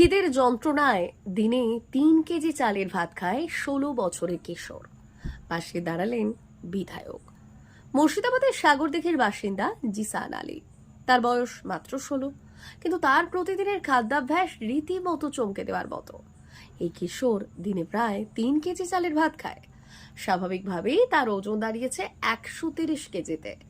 খিদের যন্ত্রণায় দিনে তিন কেজি চালের ভাত খায় ষোলো বছরের কিশোর। পাশে দাঁড়ালেন বিধায়ক। মুর্শিদাবাদের সাগরদিঘির বাসিন্দা জিসান আলী। তার বয়স মাত্র ষোলো, কিন্তু তার প্রতিদিনের খাদ্যাভ্যাস রীতিমতো চমকে দেওয়ার মতো। এই কিশোর দিনে প্রায় তিন কেজি চালের ভাত খায়। স্বাভাবিকভাবেই তার ওজন দাঁড়িয়েছে একশো তিরিশ কেজিতে।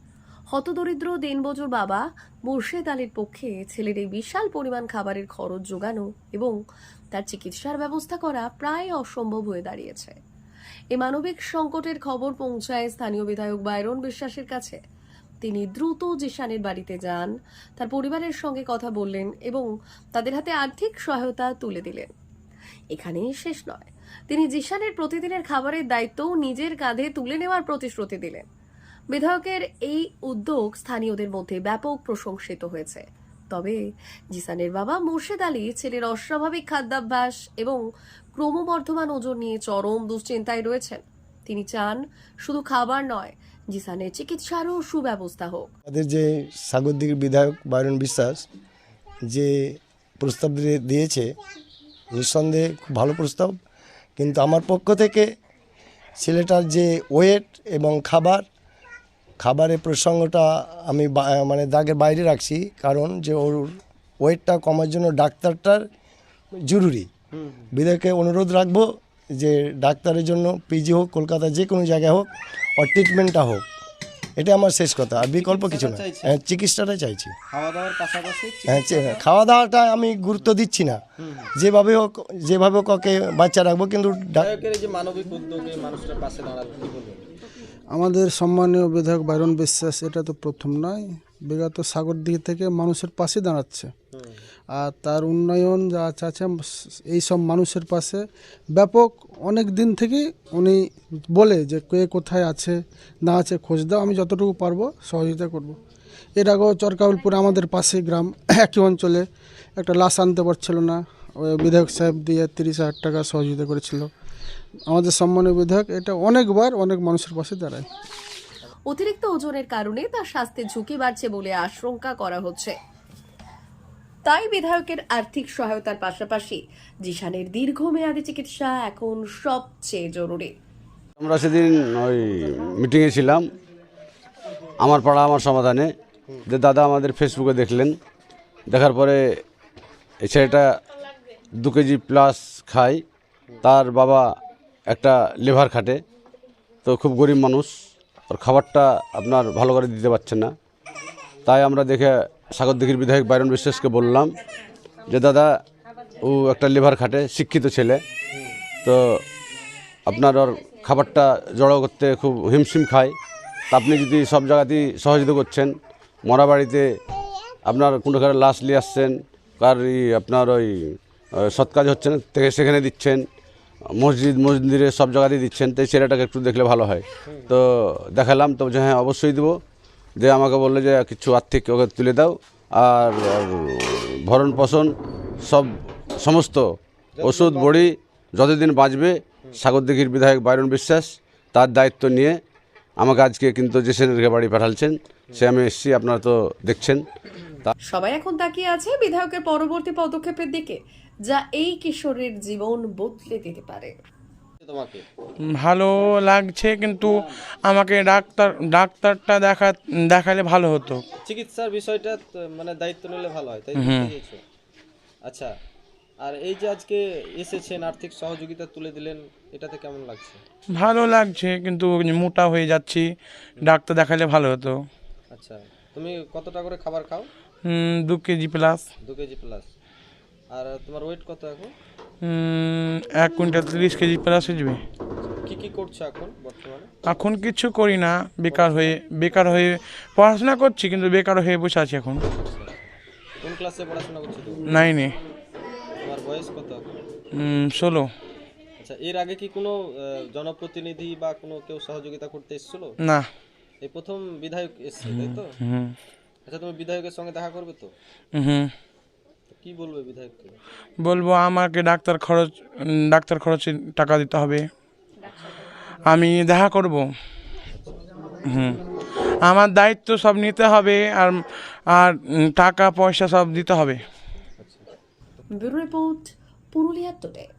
হতদরিদ্র দিনবজুর বাবা মুর্শেদ আলীর পক্ষে ছেলের এই বিশাল পরিমাণ খাবারের খরচ যোগানো এবং তার চিকিৎসার ব্যবস্থা করা প্রায় অসম্ভব হয়ে দাঁড়িয়েছে। এ মানবিক সংকটের খবর পৌঁছায় স্থানীয় বিধায়ক বাইরন বিশ্বাসের কাছে। তিনি দ্রুত জিশানের বাড়িতে যান, তার পরিবারের সঙ্গে কথা বললেন এবং তাদের হাতে আর্থিক সহায়তা তুলে দিলেন। এখানেই শেষ নয়। তিনি জিশানের প্রতিদিনের খাবারের দায়িত্বও নিজের কাঁধে তুলে নেওয়ার প্রতিশ্রুতি দিলেন। বিধায়কের এই উদ্যোগ স্থানীয়দের মধ্যে ব্যাপক প্রশংসিত হয়েছে। তবে জিসানের বাবা মুর্শেদ আলী ছেলের অস্বাভাবিক খাদ্যাভ্যাস এবং ক্রমবর্ধমান ওজন নিয়ে চরম দুশ্চিন্তায় রয়েছেন। তিনি চান শুধু খাবার নয়, জিসানের চিকিৎসারও সুব্যবস্থা হোক। আমাদের যে সাগরদিঘির বিধায়ক বাইরন বিশ্বাস যে প্রস্তাব দিয়েছে, নিঃসন্দেহে খুব ভালো প্রস্তাব। কিন্তু আমার পক্ষ থেকে ছেলেটার যে ওয়েট এবং খাবার খাবারের প্রসঙ্গটা আমি মানে দাগের বাইরে রাখছি কারণ যে ওর ওয়েটটা কমার জন্য ডাক্তারটার জরুরি। বিধায়ককে অনুরোধ রাখব যে ডাক্তারের জন্য পিজি হোক কলকাতা যে কোনো জায়গায় হোক ওর ট্রিটমেন্টটা হোক। এটা আমার শেষ কথা আর বিকল্প কিছু না। হ্যাঁ চিকিৎসাটাই চাইছি। খাওয়া দাওয়ার হ্যাঁ খাওয়া দাওয়াটা আমি গুরুত্ব দিচ্ছি না। যেভাবে হোক যেভাবে ওকে বাচ্চা রাখব কিন্তু মানবিক উদ্যোগে মানুষের পাশে বলবেন? আমাদের সম্মানীয় বিধায়ক বাইরন বিশ্বাস, এটা তো প্রথম নয়। বিগত সাগর দিকে থেকে মানুষের পাশে দাঁড়াচ্ছে। আর তার উন্নয়ন যা চাচ্ছে এই সব মানুষের পাশে ব্যাপক অনেক দিন থেকেই উনি বলে যে কে কোথায় আছে, না আছে, খোঁজ দাও, আমি যতটুকু পারব সহযোগিতা করব। এর আগেও চরকাবলপুরে আমাদের পাশে গ্রাম, একই অঞ্চলে একটা লাশ আনতে পারছিল না। বিধায়ক সাহেব দিয়ে তিরিশ হাজার টাকা সহযোগিতা করেছিল। আমাদের সম্মানীয় বিধায়ক এটা অনেকবার অনেক মানুষের পাশে দাঁড়ায়। অতিরিক্ত ওজনের কারণে তার স্বাস্থ্যের ঝুঁকি বাড়ছে বলে আশঙ্কা করা হচ্ছে। তাই বিধায়কের আর্থিক সহায়তার পাশাপাশি জিশানের দীর্ঘমেয়াদী চিকিৎসা এখন সবচেয়ে জরুরি। আমরা সেদিন ওই মিটিংয়ে ছিলাম। আমার পাড়া আমার সমাধানে। যে দাদা আমাদের ফেসবুকে দেখলেন। দেখার পরে এই ছেলেটা দু কেজি প্লাস খায়। তার বাবা একটা লেভার খাটে, তো খুব গরিব মানুষ। ওর খাবারটা আপনার ভালো করে দিতে পারছেন না। তাই আমরা দেখে সাগরদিঘির বিধায়ক বাইরন বিশ্বাসকে বললাম যে, দাদা, ও একটা লেভার খাটে, শিক্ষিত ছেলে। তো আপনার ওর খাবারটা জড়ো করতে খুব হিমশিম খায়। তা আপনি যদি সব জায়গাতেই সহযোগিতা করছেন, মরা বাড়িতে আপনার কোনো লাশ নিয়ে আসছেন কার আপনার ওই সৎ কাজ হচ্ছে না সেখানে দিচ্ছেন মসজিদ মন্দিরে সব জায়গাতেই দিচ্ছেন তাই এই ছেলেটাকে একটু দেখলে ভালো হয়। তো দেখালাম তো হ্যাঁ অবশ্যই দেবো। যে আমাকে বলল যে কিছু আর্থিক ওকে তুলে দাও আর ভরণ পোষণ সব সমস্ত ওষুধ বড়ি যতদিন বাঁচবে সাগরদিঘির বিধায়ক বাইরন বিশ্বাস তার দায়িত্ব নিয়ে আমাকে আজকে কিন্তু যে সেনের বাড়ি পাঠালছেন সে আমি এসেছি আপনারা তো দেখছেন। তা সবাই এখন তাকিয়ে আছে বিধায়কের পরবর্তী পদক্ষেপের দিকে। যা এই কিশোরের জীবন বদলে দিতে পারে। তোমাকে? ভালো লাগছে কিন্তু আমাকে ডাক্তার ডাক্তারটা দেখা দেখালে ভালো হতো। চিকিৎসার বিষয়টা তো মানে দায়িত্ব নিলে ভালো হয় তাই আচ্ছা আর এই যে আজকে এসেছেন আর্থিক সহযোগিতা তুলে দিলেন এটাতে কেমন লাগছে? ভালো লাগছে কিন্তু মোটা হয়ে যাচ্ছি ডাক্তার দেখালে ভালো হতো। আচ্ছা তুমি কতটা করে খাবার খাও? হুম, দু কেজি প্লাস। দু কেজি প্লাস। আর তোমার ওয়েট কত এখন? এক কুইন্টাল তিরিশ কেজি প্লাস যাবে। কি কি করছ এখন বর্তমানে? এখন কিছু করি না বেকার হয়ে বেকার হয়ে পড়াশোনা করছি কিন্তু বেকার হয়ে বসে আছি এখন। কোন ক্লাসে পড়াশোনা করছ তুমি? নাইনে তোমার বয়স কত ষোলো। আচ্ছা এর আগে কি কোনো জনপ্রতিনিধি বা কোনো কেউ সহযোগিতা করতে এসেছিল? না। এই প্রথম বিধায়ক এসছে তাই তো? হুম আচ্ছা তুমি বিধায়কের সঙ্গে দেখা করবে তো? হুম। কি বলবে বিধায়ককে? বলব আমাকে ডাক্তার খরচ ডাক্তার খরচে টাকা দিতে হবে। আমি দেখা করব। হুম। আমার দায়িত্ব সব নিতে হবে আর আর টাকা পয়সা সব দিতে হবে। Bureau report Purulia today.